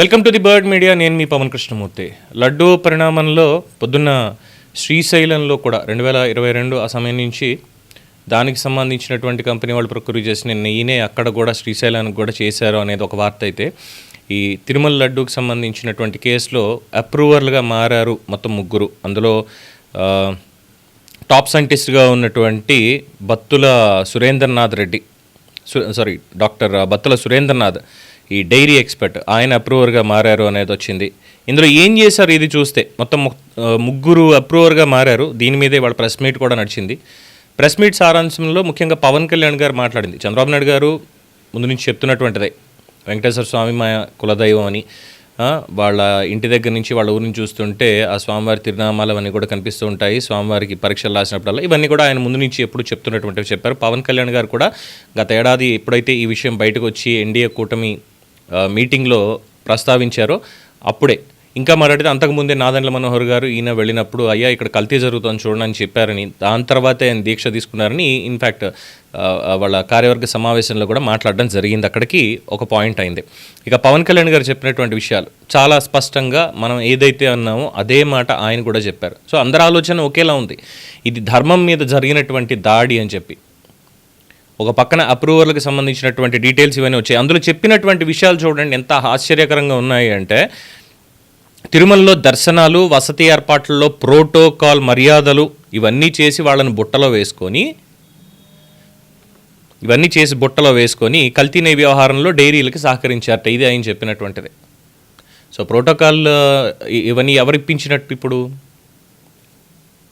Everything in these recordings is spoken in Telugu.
Welcome to the bird media నేను మీ పవన్ కృష్ణమూర్తి. లడ్డూ పరిణామంలో పొద్దున్న శ్రీశైలంలో కూడా రెండు వేల ఇరవై రెండు ఆ సమయం నుంచి దానికి సంబంధించినటువంటి కంపెనీ వాళ్ళు ప్రొక్యూర్ చేసిన నెయ్యినే అక్కడ కూడా శ్రీశైలానికి కూడా చేశారు అనేది ఒక వార్త అయితే. ఈ తిరుమల లడ్డూకి సంబంధించినటువంటి కేసులో అప్రూవర్లుగా మారారు మొత్తం ముగ్గురు. అందులో టాప్ సైంటిస్ట్గా ఉన్నటువంటి బత్తుల సురేంద్రనాథ్ రెడ్డి. సు- సారీ డాక్టర్ బత్తుల సురేంద్రనాథ్ ఈ డైరీ ఎక్స్పర్ట్ ఆయన అప్రూవర్గా మారారు అనేది వచ్చింది. ఇందులో ఏం చేశారు ఇది చూస్తే మొత్తం ముగ్గురు అప్రూవర్గా మారారు. దీని మీదే వాళ్ళ ప్రెస్ మీట్ కూడా నడిచింది. ప్రెస్ మీట్ సారాంశంలో ముఖ్యంగా పవన్ కళ్యాణ్ గారు మాట్లాడింది. చంద్రబాబు నాయుడు గారు ముందు నుంచి చెప్తున్నటువంటిదే. వెంకటేశ్వర స్వామి మా కులదైవం అని. వాళ్ళ ఇంటి దగ్గర నుంచి వాళ్ళ ఊరిని చూస్తుంటే ఆ స్వామివారి తిరునామాలు అవన్నీ కూడా కనిపిస్తూ ఉంటాయి. స్వామివారికి పరీక్షలు రాసినప్పుడల్లా ఇవన్నీ కూడా ఆయన ముందు నుంచి ఎప్పుడు చెప్తున్నటువంటివి చెప్పారు. పవన్ కళ్యాణ్ గారు కూడా గత ఏడాది ఎప్పుడైతే ఈ విషయం బయటకు వచ్చి ఎన్డీఏ కూటమి మీటింగ్లో ప్రస్తావించారో. అప్పుడే ఇంకా మాట్లాడితే అంతకుముందే నాదండ్ల మనోహర్ గారు ఈయన వెళ్ళినప్పుడు అయ్యా ఇక్కడ కల్తీ జరుగుతుంది చూడండి అని చెప్పారని దాని తర్వాతే ఆయన దీక్ష తీసుకున్నారని ఇన్ఫ్యాక్ట్ వాళ్ళ కార్యవర్గ సమావేశంలో కూడా మాట్లాడడం జరిగింది. అక్కడికి ఒక పాయింట్ అయింది. ఇక పవన్ కళ్యాణ్ గారు చెప్పినటువంటి విషయాలు చాలా స్పష్టంగా మనం ఏదైతే అన్నామో అదే మాట ఆయన కూడా చెప్పారు. సో అందరి ఆలోచన ఒకేలా ఉంది. ఇది ధర్మం మీద జరిగినటువంటి దాడి అని చెప్పి. ఒక పక్కన అప్రూవర్లకు సంబంధించినటువంటి డీటెయిల్స్ ఇవన్నీ వచ్చాయి. అందులో చెప్పినటువంటి విషయాలు చూడండి ఎంత ఆశ్చర్యకరంగా ఉన్నాయి అంటే తిరుమలలో దర్శనాలు వసతి ఏర్పాట్లలో ప్రోటోకాల్ మర్యాదలు ఇవన్నీ చేసి వాళ్ళని బుట్టలో వేసుకొని ఇవన్నీ చేసి బుట్టలో వేసుకొని కల్తీ వ్యవహారంలో డైరీలకి సహకరించారట. ఇది ఆయన చెప్పినటువంటిది. సో ప్రోటోకాల్ ఇవన్నీ ఎవరు ఇప్పించినట్టు ఇప్పుడు?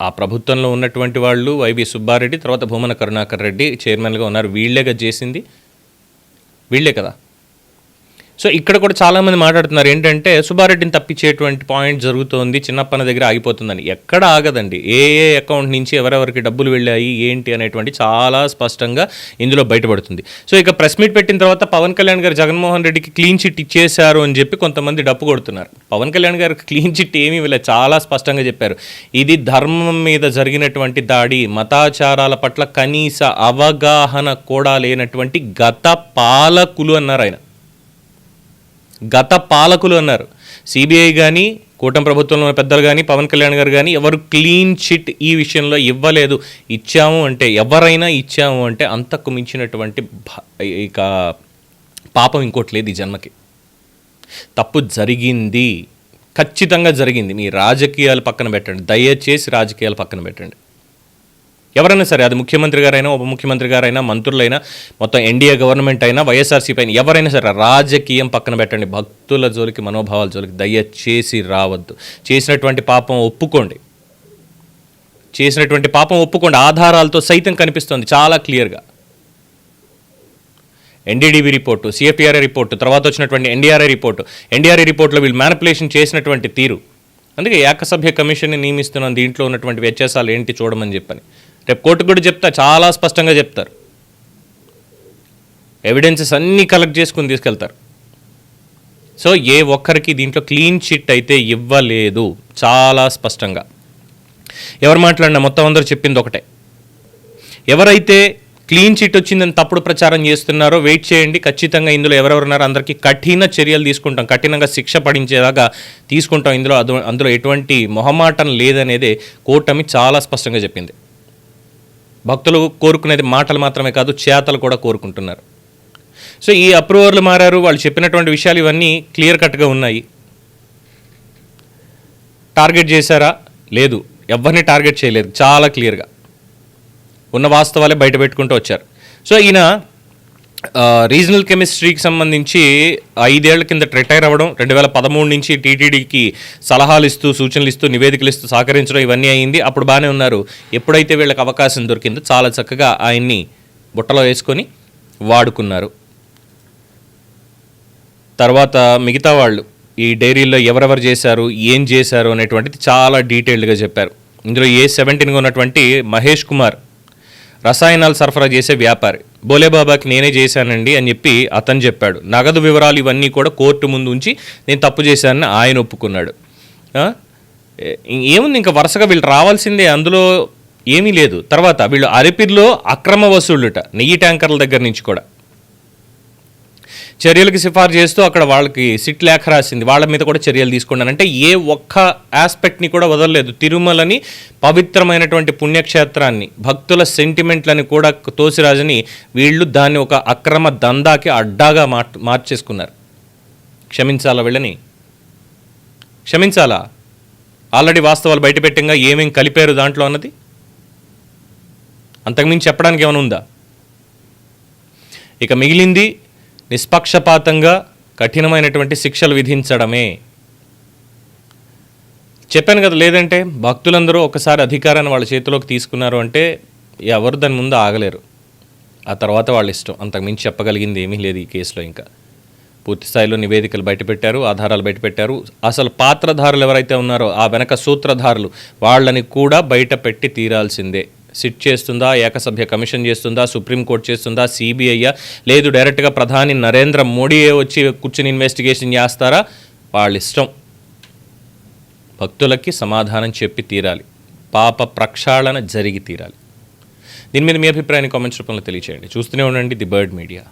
ఆ ప్రభుత్వంలో ఉన్నటువంటి వాళ్ళు వైవి సుబ్బారెడ్డి తర్వాత భూమన కరుణాకర్ రెడ్డి చైర్మన్గా ఉన్నారు. వీళ్ళేగా చేసింది? వీళ్ళే కదా? సో ఇక్కడ కూడా చాలామంది మాట్లాడుతున్నారు ఏంటంటే సుబ్బారెడ్డిని తప్పించేటువంటి పాయింట్ జరుగుతోంది చిన్నప్పన దగ్గర ఆగిపోతుందని. ఎక్కడ ఆగదండి. ఏ ఏ అకౌంట్ నుంచి ఎవరెవరికి డబ్బులు వెళ్ళాయి ఏంటి అనేటువంటి చాలా స్పష్టంగా ఇందులో బయటపడుతుంది. సో ఇక ప్రెస్ మీట్ పెట్టిన తర్వాత పవన్ కళ్యాణ్ గారు జగన్మోహన్ రెడ్డికి క్లీన్ చిట్ ఇచ్చేశారు అని చెప్పి కొంతమంది డప్పు కొడుతున్నారు. పవన్ కళ్యాణ్ గారికి క్లీన్ చిట్ ఏమీ వీళ్ళ చాలా స్పష్టంగా చెప్పారు. ఇది ధర్మం మీద జరిగినటువంటి దాడి మతాచారాల పట్ల కనీస అవగాహన కూడా లేనటువంటి గత పాలకులు అన్నారు ఆయన. గత పాలకులు అన్నారు. సిబిఐ కానీ కూటమి ప్రభుత్వంలో ఉన్న పెద్దలు కానీ పవన్ కళ్యాణ్ గారు కానీ ఎవరు క్లీన్ చిట్ ఈ విషయంలో ఇవ్వలేదు. ఇచ్చాము అంటే ఎవరైనా ఇచ్చాము అంటే అంతకు మించినటువంటి భ- ఇక పాపం ఇంకోటి లేదు ఈ జన్మకి. తప్పు జరిగింది. ఖచ్చితంగా జరిగింది. మీ రాజకీయాలు పక్కన పెట్టండి. దయచేసి రాజకీయాలు పక్కన పెట్టండి. ఎవరైనా సరే అది ముఖ్యమంత్రి గారైనా ఉప ముఖ్యమంత్రి గారైనా మంత్రులైనా మొత్తం ఎన్డీఏ గవర్నమెంట్ అయినా వైఎస్ఆర్సీపీ అయినా ఎవరైనా సరే రాజకీయం పక్కన పెట్టండి. భక్తుల జోలికి మనోభావాల జోలికి దయచేసి రావద్దు. చేసినటువంటి పాపం ఒప్పుకోండి. చేసినటువంటి పాపం ఒప్పుకోండి. ఆధారాలతో సైతం కనిపిస్తుంది చాలా క్లియర్గా. ఎన్డీడీబీ రిపోర్టు సిఎఫ్ఆర్ఐ రిపోర్టు తర్వాత వచ్చినటువంటి ఎన్డీఆర్ఐ రిపోర్టు. ఎన్డీఆర్ఐ రిపోర్ట్లో వీళ్ళు మ్యానిపులేషన్ చేసినటువంటి తీరు. అందుకే ఏకసభ్య కమిషన్ని నియమిస్తున్నాను దీంట్లో ఉన్నటువంటి వ్యత్యాసాలు ఏంటి చూడమని చెప్పని. రేపు కోర్టుకు కూడా చెప్తా చాలా స్పష్టంగా చెప్తారు. ఎవిడెన్సెస్ అన్నీ కలెక్ట్ చేసుకుని తీసుకెళ్తారు. సో ఏ ఒక్కరికి దీంట్లో క్లీన్ చిట్ అయితే ఇవ్వలేదు చాలా స్పష్టంగా. ఎవరు మాట్లాడినా మొత్తం అందరూ చెప్పింది ఒకటే. ఎవరైతే క్లీన్ చిట్ వచ్చిందని తప్పుడు ప్రచారం చేస్తున్నారో వెయిట్ చేయండి. ఖచ్చితంగా ఇందులో ఎవరెవరు ఉన్నారో అందరికీ కఠిన చర్యలు తీసుకుంటాం. కఠినంగా శిక్ష పడించేలాగా తీసుకుంటాం. ఇందులో అదు- అందులో ఎటువంటి మొహమాటం లేదనేదే కూటమి చాలా స్పష్టంగా చెప్పింది. భక్తులు కోరుకునేది మాటలు మాత్రమే కాదు చేతలు కూడా కోరుకుంటున్నారు. సో ఈ అప్రూవర్లు మారారు వాళ్ళు చెప్పినటువంటి విషయాలు ఇవన్నీ క్లియర్ కట్గా ఉన్నాయి. టార్గెట్ చేశారా? లేదు. ఎవరిని టార్గెట్ చేయలేదు. చాలా క్లియర్గా. ఉన్న వాస్తవాలే బయట పెట్టుకుంటూ వచ్చారు. సో ఈయన రీజనల్ కెమిస్ట్రీకి సంబంధించి ఐదేళ్ళ కింద రిటైర్ అవ్వడం రెండు వేల పదమూడు నుంచి టీటీడీకి సలహాలు ఇస్తూ సూచనలు ఇస్తూ నివేదికలు ఇస్తూ సహకరించడం ఇవన్నీ అయింది. అప్పుడు బాగానే ఉన్నారు. ఎప్పుడైతే వీళ్ళకి అవకాశం దొరికిందో చాలా చక్కగా ఆయన్ని బుట్టలో వేసుకొని వాడుకున్నారు. తర్వాత మిగతా వాళ్ళు ఈ డైరీలో ఎవరెవరు చేశారు ఏం చేశారు అనేటువంటిది చాలా డీటెయిల్డ్గా చెప్పారు. ఇందులో ఏ సెవెంటీన్గా ఉన్నటువంటి మహేష్ కుమార్ రసాయనాలు సరఫరా చేసే వ్యాపారి. బోలేబాబాకి నేనే చేశానండి అని చెప్పి అతను చెప్పాడు. నగదు వివరాలు ఇవన్నీ కూడా కోర్టు ముందు ఉంచి నేను తప్పు చేశానని ఆయన ఒప్పుకున్నాడు. ఏముంది ఇంకా వరుసగా వీళ్ళు రావాల్సిందే అందులో ఏమీ లేదు. తర్వాత వీళ్ళు అరిపిర్లో అక్రమ వసూళ్ళుట నెయ్యి ట్యాంకర్ల దగ్గర నుంచి కూడా. చర్యలకు సిఫారు చేస్తూ అక్కడ వాళ్ళకి సిట్ లేఖ రాసింది. వాళ్ళ మీద కూడా చర్యలు తీసుకున్నాను. అంటే ఏ ఒక్క ఆస్పెక్ట్ని కూడా వదలలేదు. తిరుమలని పవిత్రమైనటువంటి పుణ్యక్షేత్రాన్ని భక్తుల సెంటిమెంట్లని కూడా తోసిరాజని వీళ్ళు దాన్ని ఒక అక్రమ దందాకి అడ్డాగా మార్ మార్చేసుకున్నారు. క్షమించాలా వీళ్ళని? క్షమించాలా? ఆల్రెడీ వాస్తవాలు బయటపెట్టంగా ఏమేం కలిపారు దాంట్లో అన్నది? అంతకుమించి చెప్పడానికి ఏమైనా ఉందా? ఇక మిగిలింది నిష్పక్షపాతంగా కఠినమైనటువంటి శిక్షలు విధించడమే. చెప్పాను కదా లేదంటే భక్తులందరూ ఒకసారి అధికారాన్ని వాళ్ళ చేతిలోకి తీసుకున్నారు అంటే ఎవరు దాని ముందు ఆగలేరు. ఆ తర్వాత వాళ్ళ ఇష్టం. అంతకుమించి చెప్పగలిగింది ఏమీ లేదు ఈ కేసులో ఇంకా. పూర్తి స్థాయిలో నివేదికలు బయటపెట్టారు ఆధారాలు బయటపెట్టారు. అసలు పాత్రధారులు ఎవరైతే ఉన్నారో ఆ వెనక సూత్రధారులు వాళ్ళని కూడా బయట పెట్టి తీరాల్సిందే. సిట్ చేస్తుందా ఏకసభ్య కమిషన్ చేస్తుందా సుప్రీంకోర్టు చేస్తుందా సిబిఐయా లేదు డైరెక్ట్గా ప్రధాని నరేంద్ర మోడీయే వచ్చి కూర్చుని ఇన్వెస్టిగేషన్ చేస్తారా? వాళ్ళ ఇష్టం. భక్తులకి సమాధానం చెప్పి తీరాలి. పాప ప్రక్షాళన జరిగి తీరాలి. దీని మీద మీ అభిప్రాయాన్ని కామెంట్స్ రూపంలో తెలియచేయండి. చూస్తూనే ఉండండి ది బర్డ్ మీడియా.